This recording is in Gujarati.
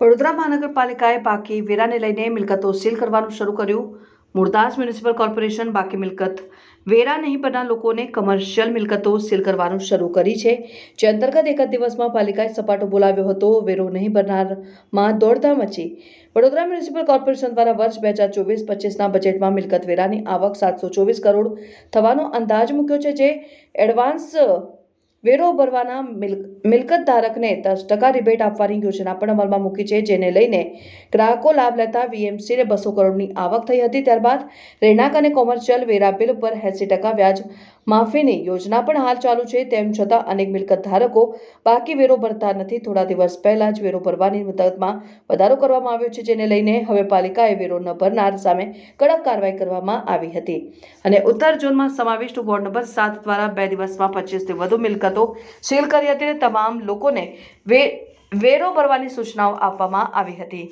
વડોદરા મહાનગરપાલિકાએ બાકી વેરાને લઈને મિલકતો સીલ કરવાનું શરૂ કર્યું. મુરદાસ મ્યુનિસિપલ કોર્પોરેશન બાકી મિલકત વેરા નહીં ભરનાર લોકોને કમર્શિયલ મિલકતો સીલ કરવાનું શરૂ કરી છે. જે અંતર્ગત એક જ દિવસમાં પાલિકાએ સપાટો બોલાવ્યો હતો, વેરો નહીં ભરનારમાં દોડધામ મચી. વડોદરા મ્યુનિસિપલ કોર્પોરેશન દ્વારા વર્ષ બે હજાર ચોવીસ પચીસના બજેટમાં મિલકત વેરાની આવક સાતસો ચોવીસ કરોડ થવાનો અંદાજ મૂક્યો છે, જે એડવાન્સ વેરો ભરવાના મિલ- મિલકત ધારકને દસ ટકા રિબેટ આપવાની યોજના પણ અમલમાં મૂકી છે, જેને લઈને ગ્રાહકો લાભ લેતા વીએમસીને બસો કરોડની આવક થઈ હતી. ત્યારબાદ રહેણાંક અને કોમર્શિયલ વેરા બિલ ઉપર એંસી ટકા વ્યાજ માફીની યોજના પણ હાલ ચાલુ છે, તેમ છતાં અનેક મિલકત ધારકો બાકી વેરો ભરતા નથી. થોડા દિવસ પહેલા જ વેરો ભરવાની મુદતમાં વધારો કરવામાં આવ્યો છે, જેને લઈને હવે પાલિકાએ વેરો ન ભરનાર સામે કડક કાર્યવાહી કરવામાં આવી હતી. અને ઉત્તર ઝોનમાં સમાવિષ્ટ વોર્ડ નંબર સાત દ્વારા બે દિવસમાં પચીસથી વધુ મિલકતો સીલ કરી હતી અને તમામ લોકોને વે, વેરો ભરવાની સૂચનાઓ આપવામાં આવી હતી.